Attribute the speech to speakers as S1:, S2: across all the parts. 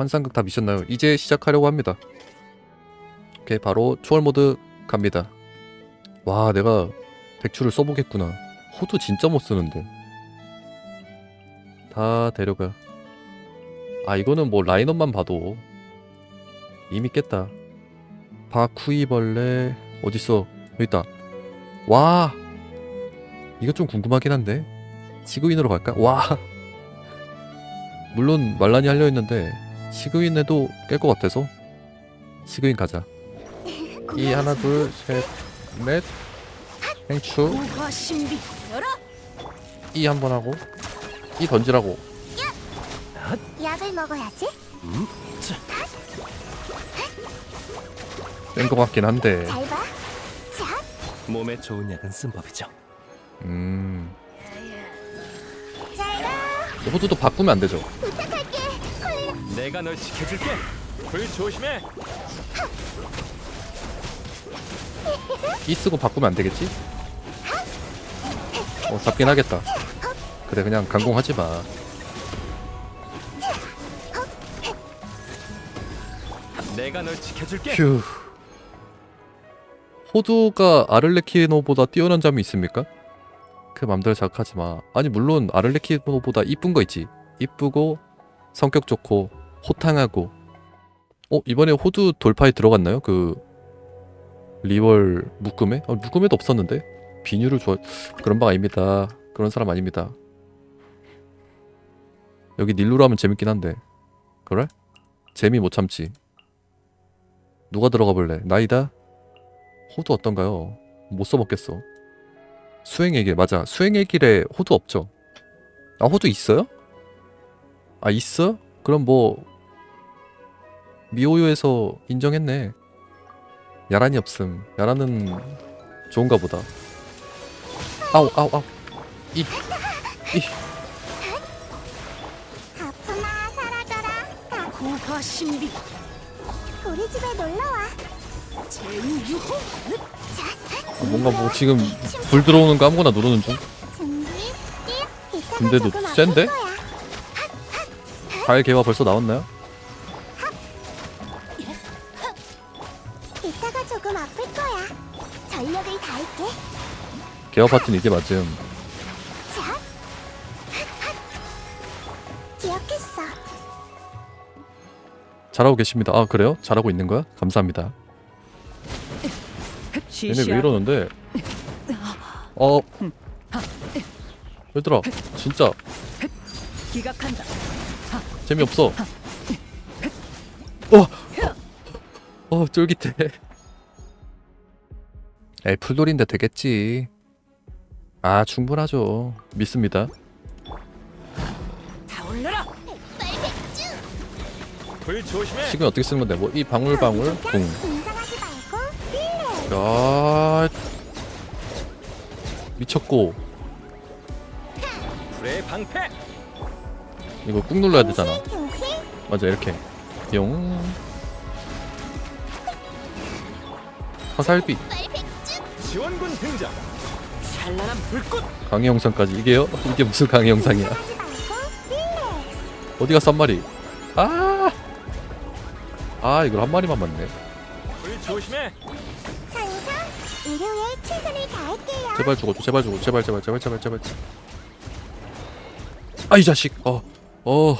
S1: 환상극 다 미셨나요? 이제 시작하려고 합니다. 오케이 바로 초월 모드 갑니다. 와 내가 백추를 써보겠구나. 호두 진짜 못 쓰는데. 다 데려가. 아 이거는 뭐 라인업만 봐도 이미 깼다. 바쿠이벌레 어딨어? 여기 있다. 와 이거 좀 궁금하긴 한데 지구인으로 갈까? 와 물론 말란이 하려 했는데 시그윈에도 깰 것 같아서. 시그윈 가자. 이 하나 둘셋넷. 행추. 이 한 번 하고 이 던지라고.
S2: 약을 먹어야지.
S1: 뺀것 같긴 한데.
S3: 몸에 좋은 약은 쓴 법이죠.
S1: 음. 호두도 바꾸면 안 되죠.
S2: 부탁할게. 콜.
S3: 내가 널 지켜줄게. 불 조심해.
S1: 이 쓰고 바꾸면 안 되겠지? 어 잡긴 하겠다 그래 그냥 강공하지 마
S3: 내가 널 지켜줄게.
S1: 휴. 호두가 아를레키노보다 뛰어난 점이 있습니까? 그 맘대로 자극하지 마. 아니 물론 아를레키노보다 이쁜 거 있지. 이쁘고 성격 좋고 호탕하고. 어 이번에 호두 돌파에 들어갔나요? 그 리월 묶음에? 아, 묶음에도 없었는데 비뉴를 좋아 그런 방 아닙니다. 그런 사람 아닙니다. 여기 닐루로 하면 재밌긴 한데 그래? 재미 못 참지. 누가 들어가 볼래? 나이다? 호두 어떤가요? 못 써먹겠어. 수행의 길, 맞아. 수행의 길에 호두 없죠? 아, 호두 있어요? 아, 있어? 그럼 뭐, 미호요에서 인정했네. 야란이 없음. 야란은 좋은가 보다. 아우, 아우, 아우. 이, 이.
S2: 아프마 사라져라. 가.
S4: 우화 신비
S2: 우리 집에 놀러 와.
S4: 제우유호
S2: 자,
S1: 뭔가 뭐 지금 불 들어오는 거 아무거나 누르는 중.
S2: 준비. 뛰어. 이따가
S1: 근데도
S2: 조금 아플
S1: 센데?
S2: 거야.
S1: 과일 개화 벌써 나왔나요?
S2: 전력을 다할게.
S1: 개화 파티는 이게 맞음.
S2: 자. 기억했어.
S1: 잘하고 계십니다. 아 그래요? 잘하고 있는 거야? 감사합니다. 얘네 왜 이러는데? 어 얘들아 진짜
S4: 기각한다
S1: 재미없어. 어, 어 쫄깃해. 에이 풀돌인데 되겠지. 아 충분하죠. 믿습니다. 시간 어떻게 쓰는 건데? 뭐 이 방울방울 궁. 야 미쳤고. 이거 꾹 눌러야 되잖아. 맞아 이렇게 용 화살비
S2: 빨백주.
S3: 지원군 등장. 찬란한 불꽃.
S1: 강의 영상까지 이게요? 이게 무슨 강의 영상이야? 어디 갔어 한 마리? 아, 아 이걸 한 마리만 맞네.
S3: 불 조심해.
S2: 상상 일요일 최선을 다할게요.
S1: 제발 죽어줘, 제발 죽어, 제발 제발 제발 제발 제발. 아 이 자식, 어, 어,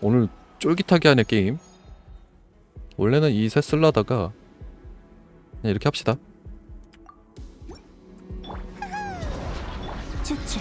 S1: 오늘 쫄깃하게 하네 게임. 원래는 이 셋 쓸라다가 그냥 이렇게 합시다.
S2: 추측.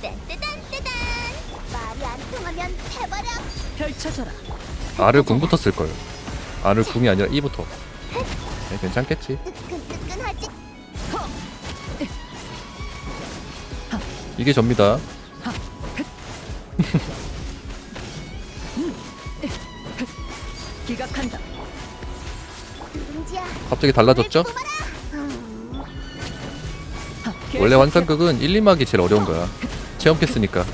S2: 딴따단따단. 말이 안 통하면 해버려.
S4: 펼쳐져라
S1: R을 궁부터 쓸 거예요. R을 궁이 아니라 E부터. 네, 괜찮겠지.
S2: 뜨끈뜨끈하지.
S1: 이게 접니다.
S4: 기각한다
S2: 누룽지야.
S1: 갑자기 달라졌죠?
S2: 음, 어,
S1: 원래 환상극은 1, 2막이 제일 어려운 거야. 체험 캐스니까.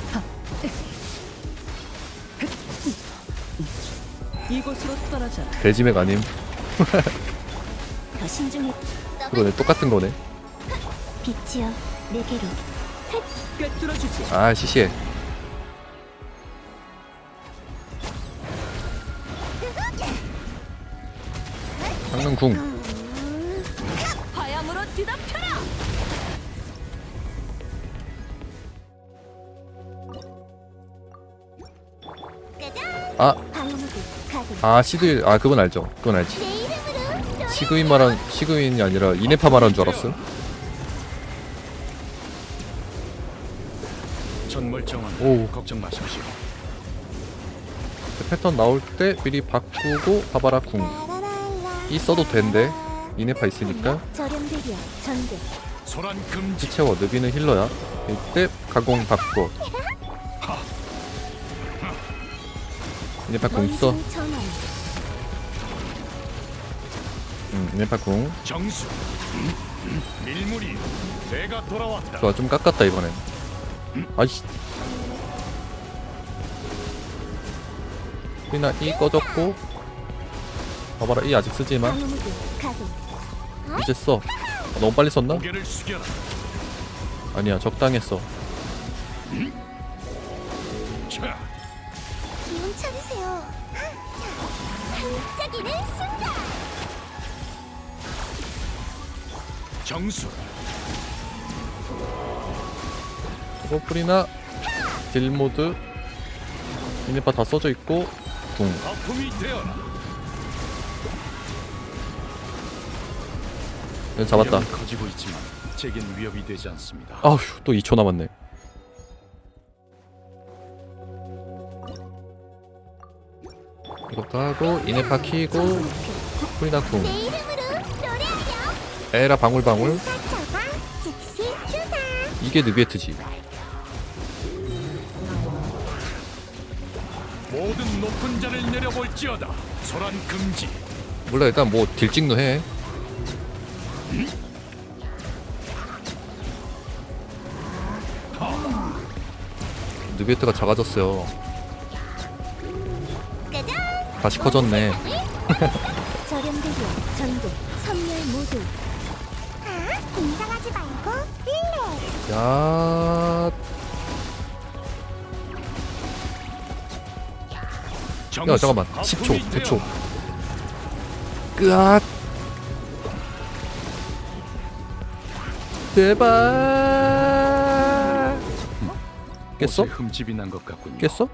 S1: 돼지맥 아님. 그러네 똑같은 거네. 아 시시해. 장난궁. 아 시드 아 그건 알죠 그건 알지. 시그윈 말한 시그윈이 아니라 이네파 말한 줄 알았어
S5: 전 멀쩡한
S1: 오.
S5: 걱정 마십시오.
S1: 그 패턴 나올 때 미리 바꾸고 바바라 궁. 있어도 된대 이네파 있으니까
S2: 저렴 대비야 전개.
S5: 소란 금지.
S1: 피 채워 느비는 힐러야 이때 가공 바꿔 이네파 궁 써.
S2: 원숭이 전환.
S1: 응, 이네파 궁
S5: 정수. 밀물이 내가 돌아왔다.
S1: 좋아 좀 깎았다 이번엔 아이씨 그나 이 꺼졌고 봐봐라 이 아직 쓰지만. 이제 써 아, 너무 빨리 썼나? 아니야 적당했어
S5: 정수.
S1: 프로풀이나 딜모드 이네파 다 써져 있고 궁
S5: 되어라.
S1: 네, 잡았다
S5: 커지고 있지만 제겐 위협이 되지 않습니다.
S1: 아휴 또 2초 남았네 이것도 하고 이네파 키고 풀이나 궁 에라 방울방울. 이게 느비에트지
S5: 모든 높은 자를 내려볼지어다. 소란 금지.
S1: 몰라 일단 뭐 딜찍노 해 느비에트가 작아졌어요. 다시 커졌네
S2: 저렴 대비야 전개. 선멸 모두.
S1: 야. 야 잠깐만
S5: 아픔이
S1: 10초
S5: 되어라.
S1: 9초 끝 제발 깼어?
S5: 흠집이 난 것 같군요.
S1: 깼어?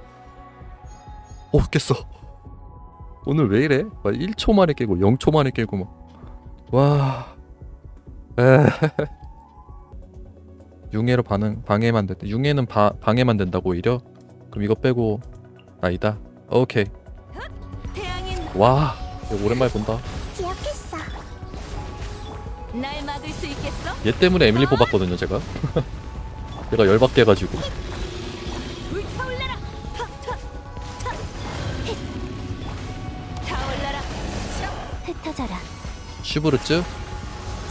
S1: 오 깼어 오늘 왜 이래? 막 1초 만에 깨고 0초 만에 깨고 막와 에 융해로 반응 방해만 된다 융해는 바, 방해만 된다고 오히려 그럼 이거 빼고 아니다 오케이 와 오랜만에 본다
S2: 기억했어.
S4: 날 막을 수 있겠어?
S1: 얘 때문에 에밀리 뽑았거든요 제가 얘가 열받게 해가지고.
S2: 흩어져라.
S1: 슈브르츠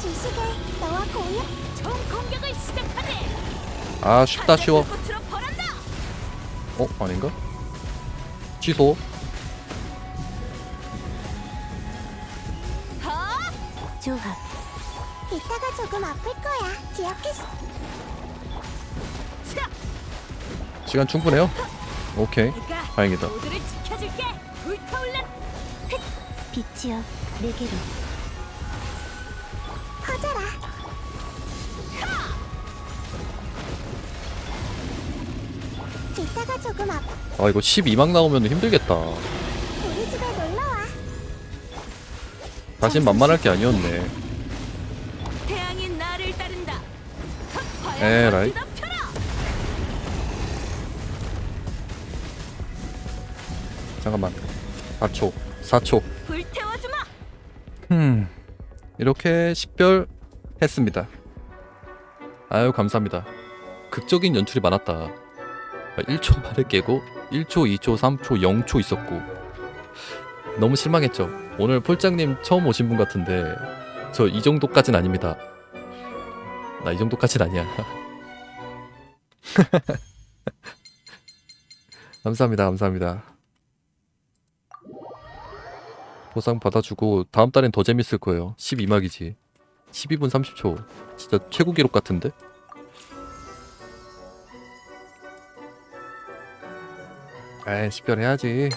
S2: 지식을 너와 공유.
S4: 총 공격을 시작하네.
S1: 아 쉽다 쉬워
S4: 꽃으로 벌한다.
S1: 어 아닌가? 취소
S4: 하.
S2: 조합. 이따가 조금 아플 거야. 기억했어.
S4: 차.
S1: 시간 충분해요? 오케이
S4: 내가
S1: 다행이다
S4: 모두를 지켜줄게. 불타올라.
S2: 빛이여 내게로. 퍼져라. 이따가 조금 아프.
S1: 아 이거 12막 나오면 힘들겠다
S2: 우리 집에 놀러와.
S1: 다신 만만할 게 아니었네
S4: 태양이 나를 따른다. 헛,
S1: 에라이.
S4: 뒤덮여라.
S1: 잠깐만 4초 4초
S4: 불태워주마.
S1: 흠 이렇게 10별 했습니다 아유 감사합니다 극적인 연출이 많았다 1초 만에 깨고 1초 2초 3초 0초 있었고. 너무 실망했죠. 오늘 폴장님 처음 오신 분 같은데 저 이 정도까진 아닙니다. 나 이 정도까진 아니야. 감사합니다 감사합니다. 보상 받아주고 다음 달엔 더 재밌을 거예요. 12막이지. 12분 30초. 진짜 최고 기록 같은데? 에이 10별 해야지